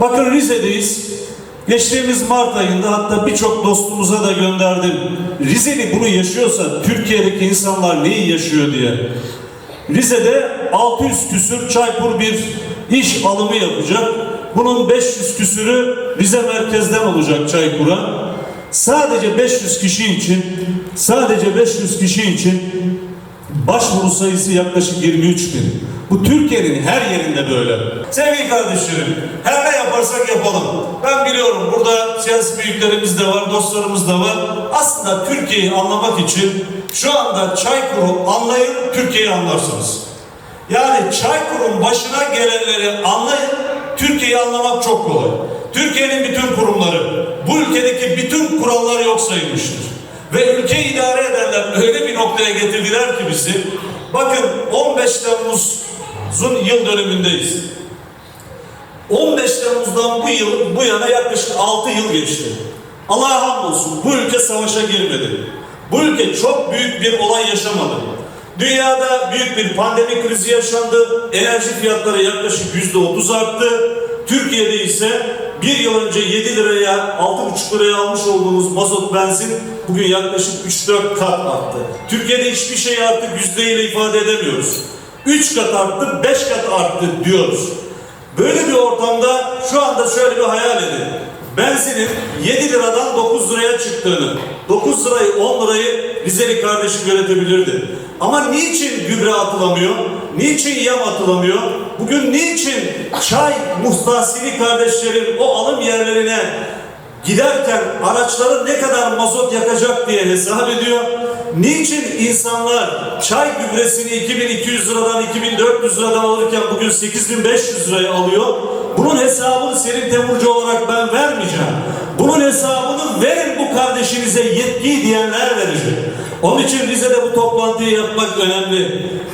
Bakın Rize'deyiz. Geçtiğimiz Mart ayında hatta birçok dostumuza da gönderdim. Rizeli bunu yaşıyorsa Türkiye'deki insanlar neyi yaşıyor diye. Rize'de 600 küsür Çaykur bir iş alımı yapacak. Bunun 500 küsürü Rize merkezden olacak Çaykur'a. Sadece 500 kişi için sadece 500 kişi için başvuru sayısı yaklaşık 23 bin. Bu Türkiye'nin her yerinde böyle. Sevgili kardeşlerim, her yaparsak yapalım. Ben biliyorum burada siyasi büyüklerimiz de var, dostlarımız da var. Aslında Türkiye'yi anlamak için şu anda Çaykur'u anlayın, Türkiye'yi anlarsınız. Yani Çaykur'un başına gelenleri anlayın, Türkiye'yi anlamak çok kolay. Türkiye'nin bütün kurumları, bu ülkedeki bütün kurallar yok sayılmıştır. Ve ülkeyi idare edenler öyle bir noktaya getirdiler ki bizi. Bakın 15 Temmuz'un yıl dönümündeyiz. 15 Temmuz'dan bu yıl bu yana yaklaşık 6 yıl geçti. Allah'a hamdolsun bu ülke savaşa girmedi. Bu ülke çok büyük bir olay yaşamadı. Dünyada büyük bir pandemi krizi yaşandı. Enerji fiyatları yaklaşık yüzde otuz arttı. Türkiye'de ise bir yıl önce 7 liraya 6,5 liraya almış olduğumuz mazot benzin bugün yaklaşık 3-4 kat arttı. Türkiye'de hiçbir şey artık yüzdeyle ifade edemiyoruz. 3 kat arttı, 5 kat arttı diyoruz. Böyle bir ortamda şu anda şöyle bir hayal edin. Benzinin 7 liradan 9 liraya çıktığını, 9 lirayı 10 lirayı Rizeli kardeşim yönetebilirdi. Ama niçin gübre atılamıyor? Niçin yem atılamıyor? Bugün niçin çay muhtasili kardeşlerin o alım yerlerine giderken araçları ne kadar mazot yakacak diye hesap ediyor. Niçin insanlar çay gübresini 2200 liradan 2400 liradan alırken bugün 8500 liraya alıyor? Bunun hesabını Selim Temurcu olarak ben vermeyeceğim. Bunun hesabını verin bu kardeşinize yetki diyenler verecek. Onun için Rize'de bu toplantıyı yapmak önemli.